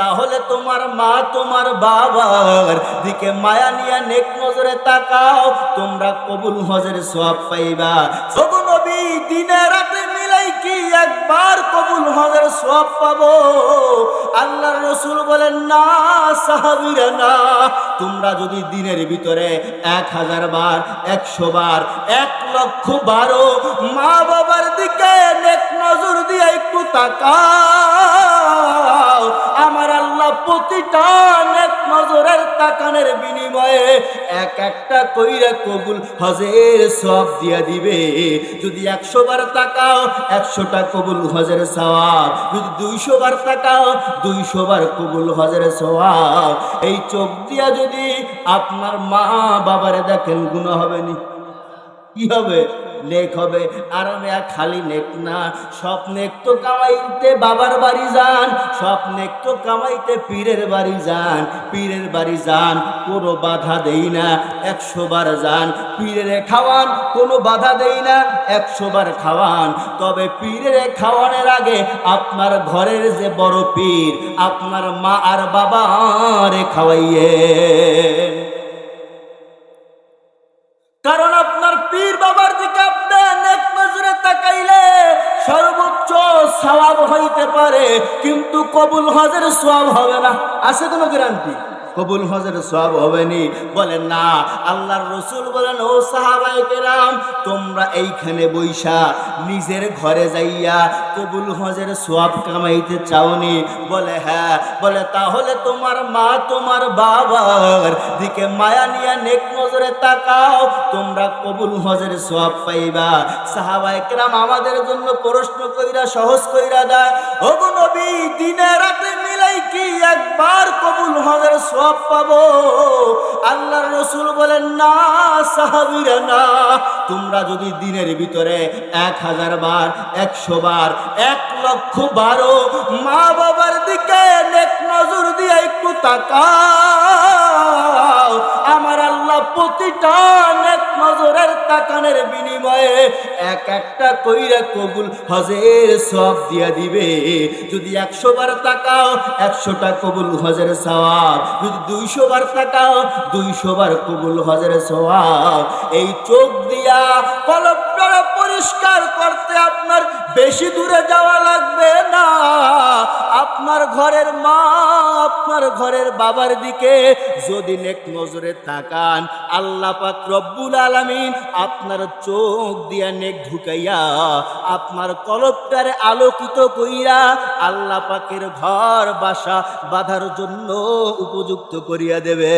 তাহলে তোমার মা তোমার বাবার দিকে মায়া নিয়ে নেক নজরে তাকাও, তোমরা কবুল হজের সব পাইবা। সবু নবী দিনে রাতে মিলাই কি একবার কবুল হজের সব পাবো? আল্লাহর রসুল বলেন, না সাহাবিরা, না। তোমরা যদি দিনের ভিতরে এক হাজার বার, একশো বার, এক লক্ষ বারো মা বাবার দিকে নেক নজর দিয়ে একটু তাকাও। আল্লাহ প্রতিটা নেক নজরের তাকানের বিনিময়ে এক একটা কইরা কবুল হজের সব দিয়া দিবে। যদি একশো বার তাকাও, একশোটা কবুল হজের সওয়াব। যদি দুইশো বার তাকাও, দুইশো বার কবুল হজের সওয়াব। এই চোখ দিয়া যদি আপনার মা বাবারে দেখেন গুণা হবে নি। কি হবে? নেক হবে। আর আমি খালি নেক না। সব নেক তো কামাইতে বাবার বাড়ি যান। সব নেক তো কামাইতে পীরের বাড়ি যান। পীরের বাড়ি যান, কোনো বাধা দেই না। একশো বার যান। পীরের খাওয়ান, কোনো বাধা দেই না। একশো বার খাওয়ান। তবে পীরের খাওয়ানোর আগে আপনার ঘরের যে বড় পীর, আপনার মা আর বাবারে খাওয়াইয়ে। কারণ আপনার পীর বাবার দিকে আপনি এক নজরে তাকাইলে সর্বোচ্চ সওয়াব হইতে পারে, কিন্তু কবুল হজের সওয়াব হবে না। আছে কোনো গ্যারান্টি কবুল হজের সব হবে নি বলেন, না, আল্লাহর রসুল বলেন, ও সাহাবাই কেরাম, তোমরা এইখানে বৈশা, নিজের ঘরে যাইয়া কবুল হজের সব কামাইতে চাওনি। বলে হ্যাঁ। বলে, তাহলে তোমার মা, তোমার বাবার দিকে মায়া নিয়ে নেক নজরে তাকাও, তোমরা কবুল হজের সব পাইবা। সাহাবাই কেরাম আমাদের জন্য প্রশ্ন কইরা, সহজ কইরা দেয়, ওগো নবী, দিনে রাতে মিলাই কি একবার কবুল হজের সব পাবো। আল্লাহর রসুল বলেন, না সাহাবিরা, না। তোমরা যদি দিনের ভিতরে এক হাজার বার, একশো বার, এক লক্ষ বারো মা বাবার দিকে নেক নজর দিয়ে একটু আল্লাহ প্রতিটা নেক নজরের তাকানের বিনিময়ে এক একটা কইরা কবুল হজের সব দিয়া দিবে। যদি একশো বার তাকাও, একশোটা কবুল হজের যদি দুইশো বার তাকাও, দুইশো বার কবুল হজের এই চোখ দিয়া কলপটা পরিষ্কার করতে আপনার বেশি দূরে যাওয়া লাগবে না। আপনার ঘরের মা আপনার ঘরের বাবার দিকে যদি নেক নজরে তাকান, আল্লাহ পাক রব্বুল আলামিন আপনার চোখ দিয়া নেক ঢুকাইয়া, আপনার কলপটারে আলোকিত কইরা আল্লাহ পাকের ঘর বাসা বাঁধার জন্য উপযুক্ত করিয়া দেবে।